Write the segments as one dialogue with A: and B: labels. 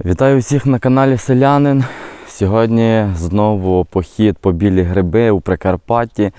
A: Вітаю всіх на каналі Селянин. Сьогодні знову похід по білі гриби у Прикарпатті.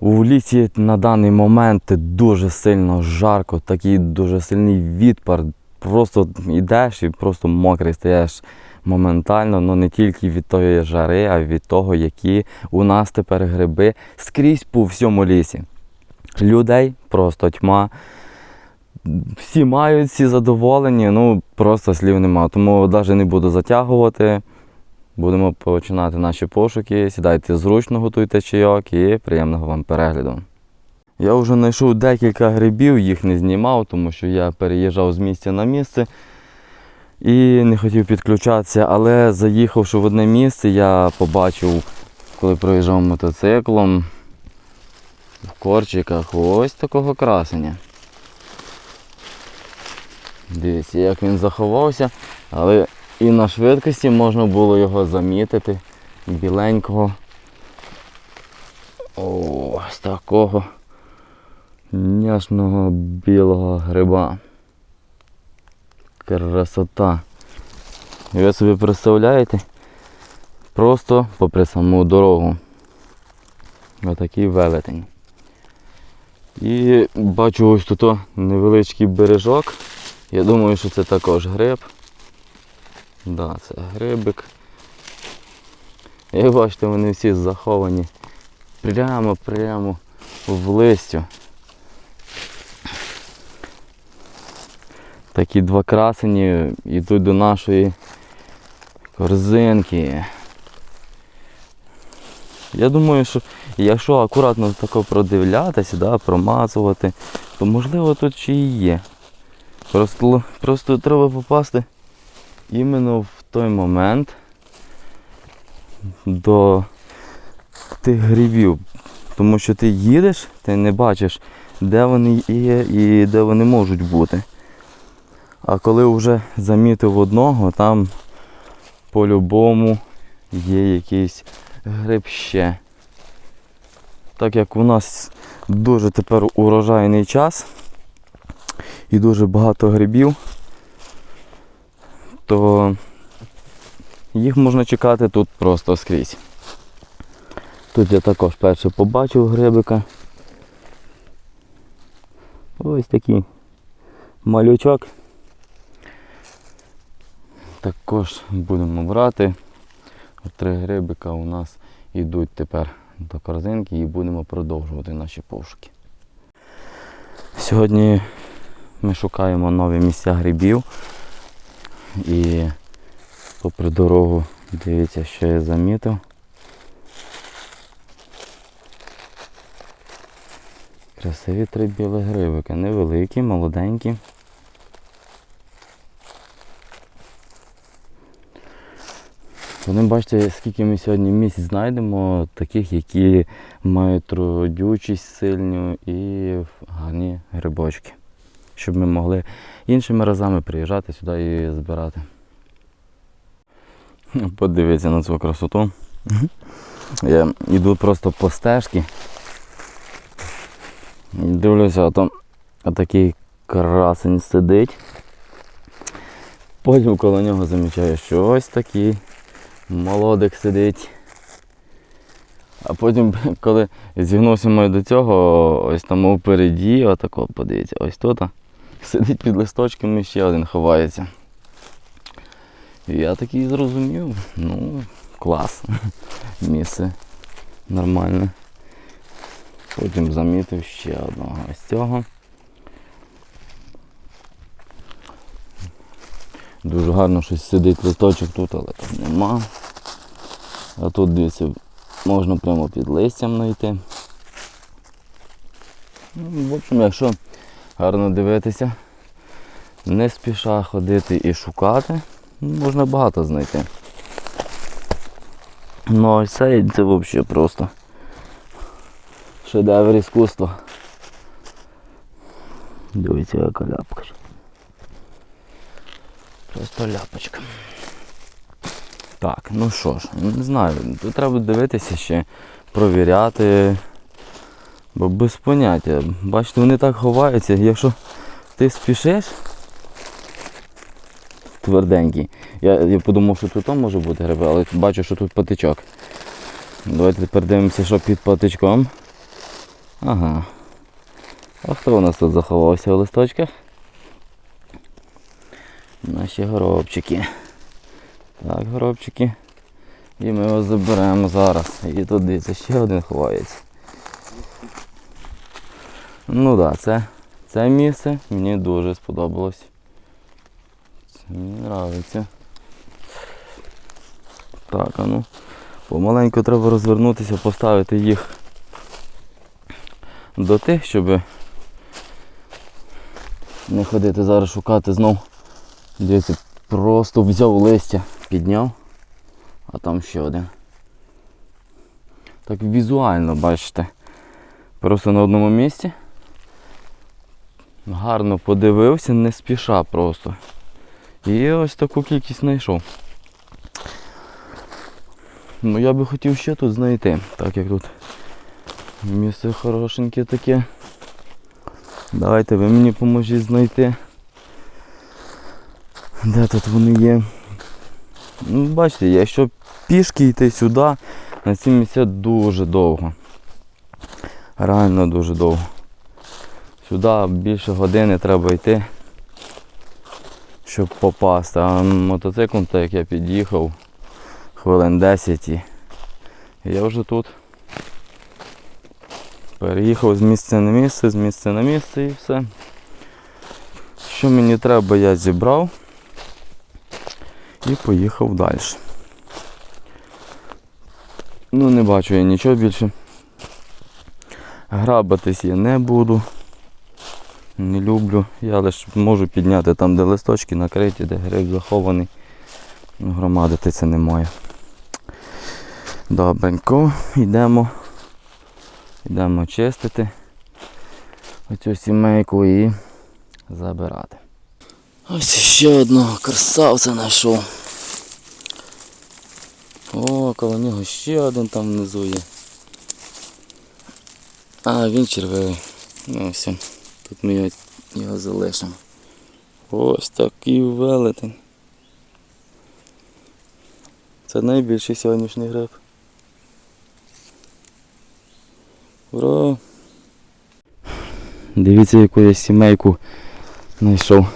A: У лісі на даний момент дуже сильно жарко, такий дуже сильний відпар. Просто йдеш і просто мокрий стаєш моментально, ну не тільки від тої жари, а від того, які у нас тепер гриби скрізь по всьому лісі. Людей просто тьма всі мають, всі задоволені, ну просто слів нема. Тому навіть не буду затягувати. Будемо починати наші пошуки. Сідайте зручно, готуйте чайок і приємного вам перегляду. Я вже знайшов декілька грибів, їх не знімав, тому що я переїжджав з місця на місце і не хотів підключатися, але заїхавши в одне місце, я побачив, коли проїжджав мотоциклом в корчиках ось такого красення. Дивіться, як він заховався, але і на швидкості можна було його замітити. Біленького. Ось такого няшного білого гриба. Красота. Ви собі представляєте? Просто попри саму дорогу. Отакий велетень. І бачу ось тут невеличкий бережок. Я думаю, що це також гриб. Да, це грибик. Як бачите, вони всі заховані прямо-прямо в листю. Такі два красені йдуть до нашої корзинки. Я думаю, що якщо акуратно тако продивлятися, да, промазувати, то можливо тут ще і є. Просто, просто треба попасти іменно в той момент до тих грибів. Тому що ти їдеш, ти не бачиш, де вони є і де вони можуть бути. А коли вже замітив одного, там по-любому є якийсь гриб ще. Так як у нас дуже тепер урожайний час і дуже багато грибів, то їх можна чекати тут просто скрізь. Тут я також перше побачив грибика. Ось такий малючок. Також будемо брати. Три грибика у нас йдуть тепер до корзинки і будемо продовжувати наші пошуки. Сьогодні ми шукаємо нові місця грибів. І попри дорогу дивіться, що я замітив. Красиві три білі грибики, невеликі, молоденькі. Вони бачите, скільки ми сьогодні місць знайдемо, таких, які мають родючість сильну і гарні грибочки. Щоб ми могли іншими разами приїжджати сюди і збирати. Подивіться на цю красоту. Я йду просто по стежці. Дивлюся, а там отакий красень сидить. Потім коло нього замічаю, що ось такий молодик сидить. А потім, коли зігнувся ми до цього, ось там впереді, отако, подивіться, ось тут. Сидить під листочками ще один ховається. І я такий зрозумів, ну, клас. Місце нормальне. Потім замітив ще одного ось цього. Дуже гарно щось сидить листочок тут, але там нема. А тут дивіться, можна прямо під листям знайти. Ну, в общем, якщо гарно дивитися, не спіша ходити і шукати, можна багато знайти. Ну а це, це взагалі просто шедевр іскусства. Дивіться, яка ляпка. Просто ляпочка. Так, ну що ж, не знаю, тут треба дивитися ще, провіряти. Бо без поняття. Бачите, вони так ховаються, якщо ти спішиш, тверденький. Я, я подумав, що тут може бути гриби, але бачу, що тут патичок. Давайте тепер дивимося, що під патичком. Ага. А хто у нас тут заховався у листочках? Наші горобчики. Так, горобчики. І ми його заберемо зараз. І тут дивіться, ще один ховається. Ну так, да, це, це місце мені дуже сподобалось. Це мені подобається. Так, а ну. Помаленьку треба розвернутися, поставити їх до тих, щоб не ходити зараз шукати знов. Дивіться, просто взяв листя, підняв, а там ще один. Так візуально бачите. Просто на одному місці. Гарно подивився, не спіша просто. І ось таку кількість знайшов. Ну я би хотів ще тут знайти, так як тут місце хорошеньке таке. Давайте ви мені поможіть знайти. Де тут вони є? Ну, бачите, якщо пішки йти сюди, на ці місця дуже довго. Реально дуже довго. Сюди більше години треба йти, щоб попасти. А мотоциклом, так як я під'їхав, хвилин 10 і я вже тут. Переїхав з місця на місце, з місця на місце і все. Що мені треба, я зібрав і поїхав далі. Ну не бачу я нічого більше. Грабатись я не буду. Не люблю. Я лише можу підняти там, де листочки накриті, де гриб захований. Ну, Громадити це немає. Добренько, йдемо. Йдемо чистити оцю сімейку і забирати. Ось ще одного красавця знайшов. О, коло нього ще один там внизу є. А, він червивий. Ну все. Тут ми його, залишимо. Ось такий велетень. Це найбільший сьогоднішній гриб. Ура! Дивіться, яку я сімейку знайшов.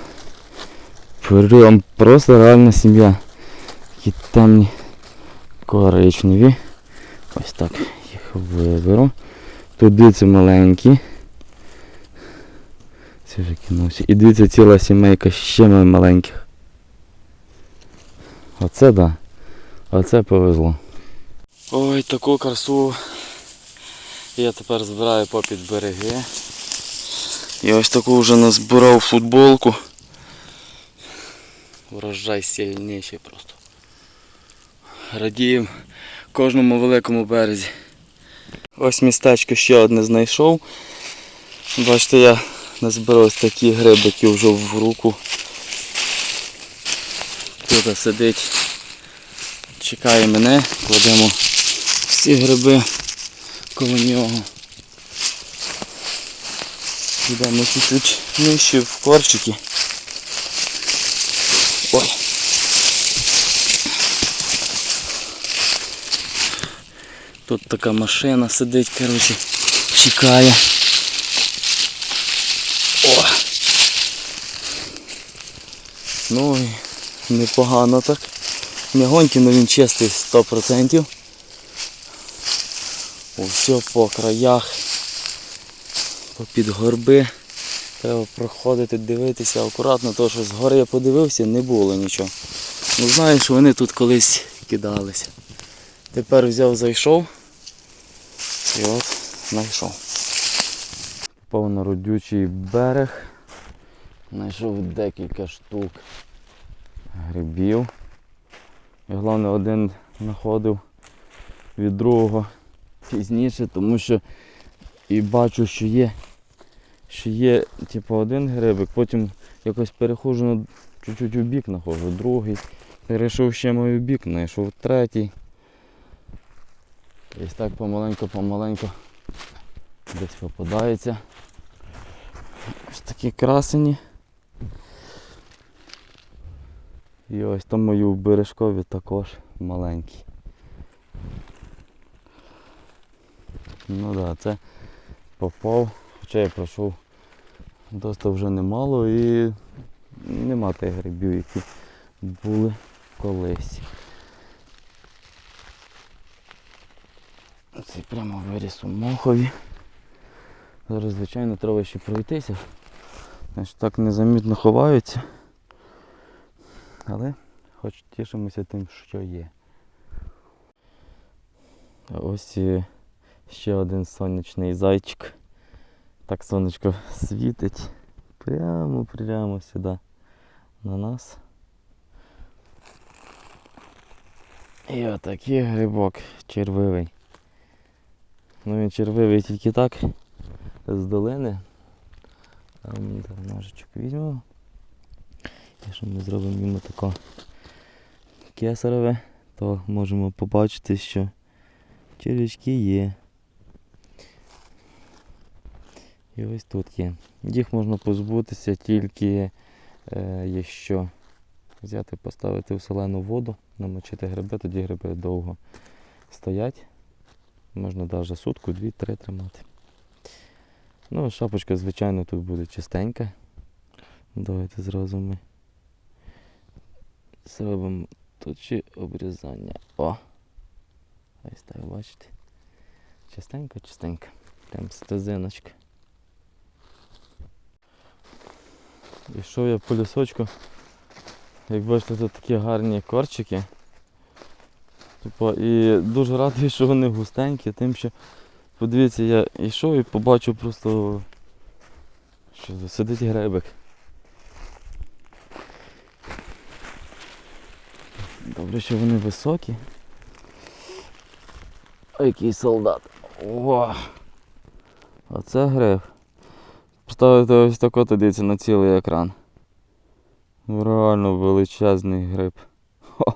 A: Прям просто реальна сім'я. Такі темні коричневі. Ось так їх виберу. Тут дивіться маленькі. Це вже кинувся. І дивіться ціла сімейка ще маленьких. Оце да. Оце повезло. Ой, таку красу я тепер збираю попід береги. Я ось таку вже назбирав футболку. Урожай сильніший просто. Радіємо кожному великому березі. Ось містечко ще одне знайшов. Бачите, я назбирав ось такі грибики вже в руку. Тут сидить, чекає мене, кладемо всі гриби коло нього. Йдемо чуть-чуть нижче в корчики. Ой. Тут така машина сидить, коротше, чекає. О! Ну і непогано так. Мягонький, але він чистий 100%. Усе по краях, попід горби. Треба проходити, дивитися акуратно, тому що згори я подивився, не було нічого. Ну знаєш, вони тут колись кидалися. Тепер взяв, зайшов і от знайшов. Попав на родючий берег. Знайшов декілька штук грибів. І головне один знаходив від другого пізніше, тому що і бачу, що є, що є типу, один грибик, потім якось перехожу чуть-чуть у бік знаходжу, другий. Перейшов ще мою бік, знайшов третій. Ось так помаленьку-помаленьку десь попадається. Ось такі красені. І ось там мої у бережкові також маленькі. Ну так, да, це попав, хоча я пройшов досить вже немало і нема тих грибів, які були колись. Цей прямо виріс у Мохові. Зараз, звичайно, треба ще пройтися. Значить, так незамітно ховаються. Але хоч тішимося тим, що є. Ось ще один сонячний зайчик. Так сонечко світить прямо прямо сюди на нас. І отакий грибок червивий. Ну він червивий тільки так з долини. Там ножичок візьмемо. Якщо ми зробимо йому таке кесареве, то можемо побачити, що червячки є. І ось тут є. Їх можна позбутися тільки е, якщо взяти, поставити в солену воду, намочити гриби, тоді гриби довго стоять. Можна навіть сутку, дві-три тримати. Ну, шапочка, звичайно, тут буде чистенька. Давайте зразу ми зробимо тут ще обрізання. О! Ось так, бачите. Чистенько, чистенько. Прям стезиночка. Ішов я по лісочку. Як бачите, тут такі гарні корчики. Типа, і дуже радий, що вони густенькі, тим що подивіться, я йшов і побачив просто, що сидить гребик. Добре, що вони високі. Який солдат. О! Оце гриб. Поставити ось тако, дивіться на цілий екран. Реально величезний гриб. Хо.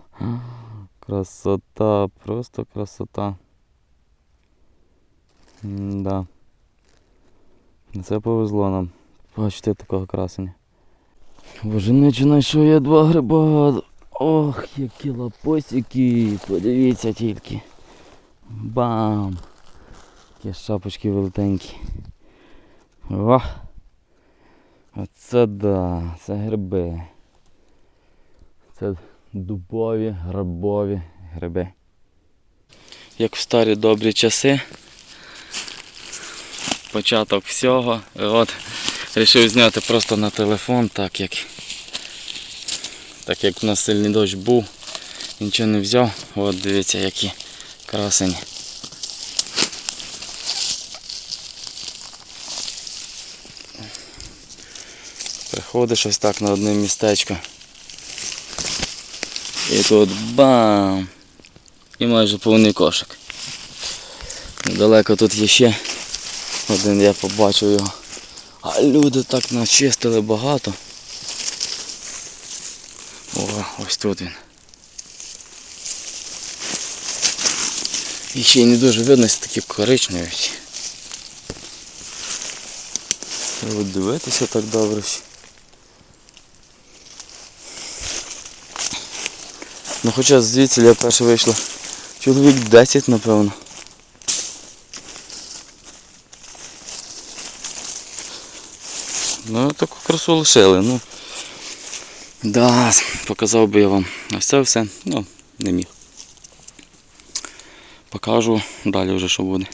A: Красота, просто красота. Да. Це повезло нам. Бачите такого красення. Боже, не знайшов я два гриба. Ох, які лапосики. Подивіться тільки. Бам! Які шапочки велетенькі. О! Оце да, це гриби. Це дубові, грибові гриби. Як в старі добрі часи. Початок всього. І От вирішив зняти просто на телефон, так як так як у нас сильний дощ був, нічого не взяв. От дивіться які красені. Приходиш ось так на одне містечко. І тут бам! І майже повний кошик. Недалеко тут є ще один, я побачив його. А люди так начистили багато. О, ось тут він. І не дуже видно, такі коричневі. Треба дивитися так добре. Ну хоча звідси я перше вийшло. Чоловік 10, напевно. Ну, таку красу лишили. Ну, да, показав би я вам. Ось це все. Ну, не міг. Покажу далі вже що буде.